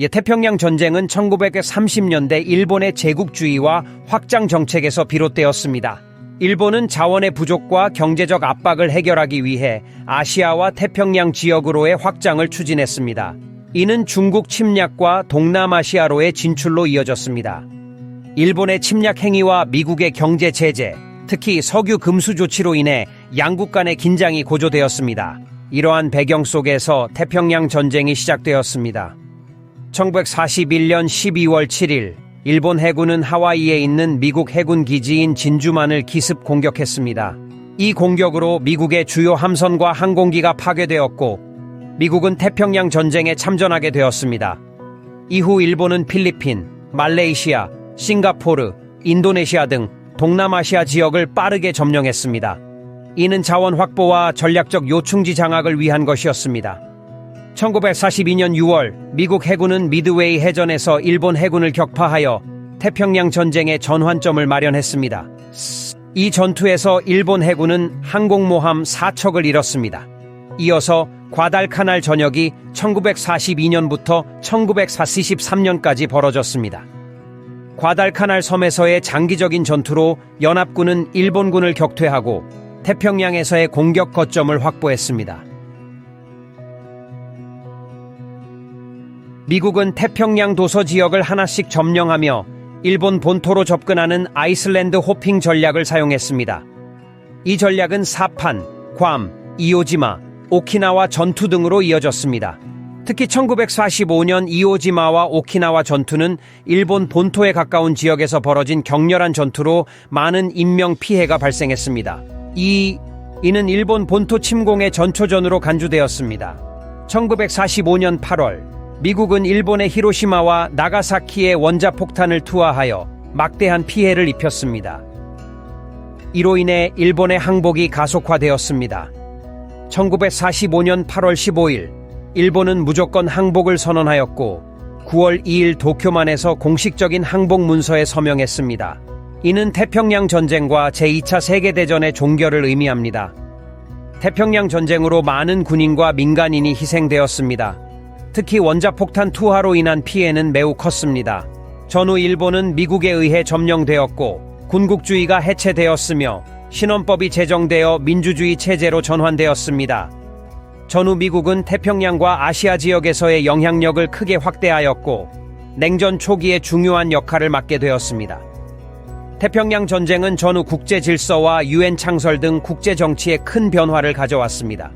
예, 태평양 전쟁은 1930년대 일본의 제국주의와 확장 정책에서 비롯되었습니다. 일본은 자원의 부족과 경제적 압박을 해결하기 위해 아시아와 태평양 지역으로의 확장을 추진했습니다. 이는 중국 침략과 동남아시아로의 진출로 이어졌습니다. 일본의 침략 행위와 미국의 경제 제재, 특히 석유 금수 조치로 인해 양국 간의 긴장이 고조되었습니다. 이러한 배경 속에서 태평양 전쟁이 시작되었습니다. 1941년 12월 7일 일본 해군은 하와이에 있는 미국 해군 기지인 진주만을 기습 공격했습니다. 이 공격으로 미국의 주요 함선과 항공기가 파괴되었고 미국은 태평양 전쟁에 참전하게 되었습니다. 이후 일본은 필리핀, 말레이시아, 싱가포르, 인도네시아 등 동남아시아 지역을 빠르게 점령했습니다. 이는 자원 확보와 전략적 요충지 장악을 위한 것이었습니다. 1942년 6월 미국 해군은 미드웨이 해전에서 일본 해군을 격파하여 태평양 전쟁의 전환점을 마련했습니다. 이 전투에서 일본 해군은 항공모함 4척을 잃었습니다. 이어서 과달카날 전역이 1942년부터 1943년까지 벌어졌습니다. 과달카날 섬에서의 장기적인 전투로 연합군은 일본군을 격퇴하고 태평양에서의 공격 거점을 확보했습니다. 미국은 태평양 도서 지역을 하나씩 점령하며 일본 본토로 접근하는 아이슬란드 호핑 전략을 사용했습니다. 이 전략은 사판, 괌, 이오지마, 오키나와 전투 등으로 이어졌습니다. 특히 1945년 이오지마와 오키나와 전투는 일본 본토에 가까운 지역에서 벌어진 격렬한 전투로 많은 인명 피해가 발생했습니다. 이 이는 일본 본토 침공의 전초전으로 간주되었습니다. 1945년 8월 미국은 일본의 히로시마와 나가사키에 원자폭탄을 투하하여 막대한 피해를 입혔습니다. 이로 인해 일본의 항복이 가속화되었습니다. 1945년 8월 15일 일본은 무조건 항복을 선언하였고 9월 2일 도쿄만에서 공식적인 항복 문서에 서명했습니다. 이는 태평양 전쟁과 제2차 세계대전의 종결을 의미합니다. 태평양 전쟁으로 많은 군인과 민간인이 희생되었습니다. 특히 원자폭탄 투하로 인한 피해는 매우 컸습니다. 전후 일본은 미국에 의해 점령되었고 군국주의가 해체되었으며 신헌법이 제정되어 민주주의 체제로 전환되었습니다. 전후 미국은 태평양과 아시아 지역에서의 영향력을 크게 확대하였고 냉전 초기에 중요한 역할을 맡게 되었습니다. 태평양 전쟁은 전후 국제 질서와 유엔 창설 등 국제 정치에 큰 변화를 가져왔습니다.